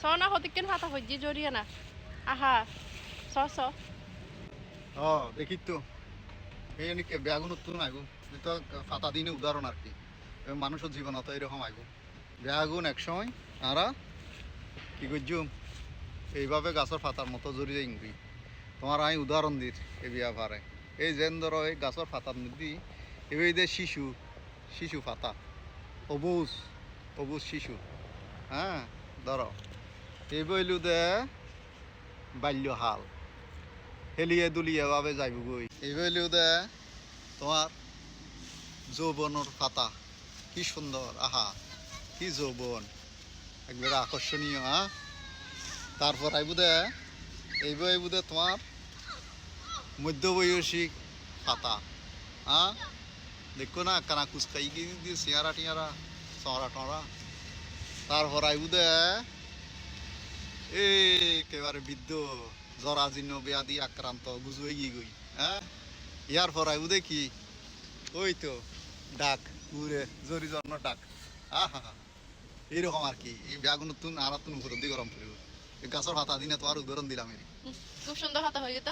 স না হতিকেন ফাতা হইজি জড়িয়ে না। আহা, স স। ও দেখি তো। এই এনেকে বেয়াগুন তো নাগু তো ফাতা দিনে উদাহরণ আর কি। মানুষের জীবন অত এরকম আইগু বেয়াগুন এক সময় আরা কি করছুম এইভাবে গাছের ফাতার মতো জড়িয়ে ইংরি তোমার আমি উদাহরণ দির এই বিয়া ভারে এই যেন ধরো এই গাছের ফাতার মধ্যে এই যে শিশু শিশু ফাতা অবুজ অবুজ শিশু। হ্যাঁ ধরো। এই বইলু দে, বাল্য হাল। হেলিয়ে দুলিয়ে ভাবে যাইব গই এই বইলু দে, তোমার যৌবনের পাতা। কি সুন্দর আহা, কি যৌবন। একবারে আকর্ষণীয় হ্যাঁ তারপর আইবু দে এইব আইবু দে তোমার মধ্যবয়সী পাতা হ্যাঁ দেখো না, কানা কুচকাই গিয়ে সিয়ারা টিয়ারা চড়া টড়া তারপর আইবু দে এই একেবারে বৃদ্ধ, জরাজীর্ণ, ব্যাধি আক্রান্ত গুজুয়ে গিয়ে গই হ্যাঁ? ইয়ার পর ও দেখি, ওই তো ডাক ঘুরে জরি জন্ম ডাক আহা এইরকম আর কি, এই ব্যাগ নতুন আর দিয়ে গরম পড়ব গাছের পাতা দিনে তো আর উদাহরণ দিলাম খুব সুন্দর হাতা হয়ে যেত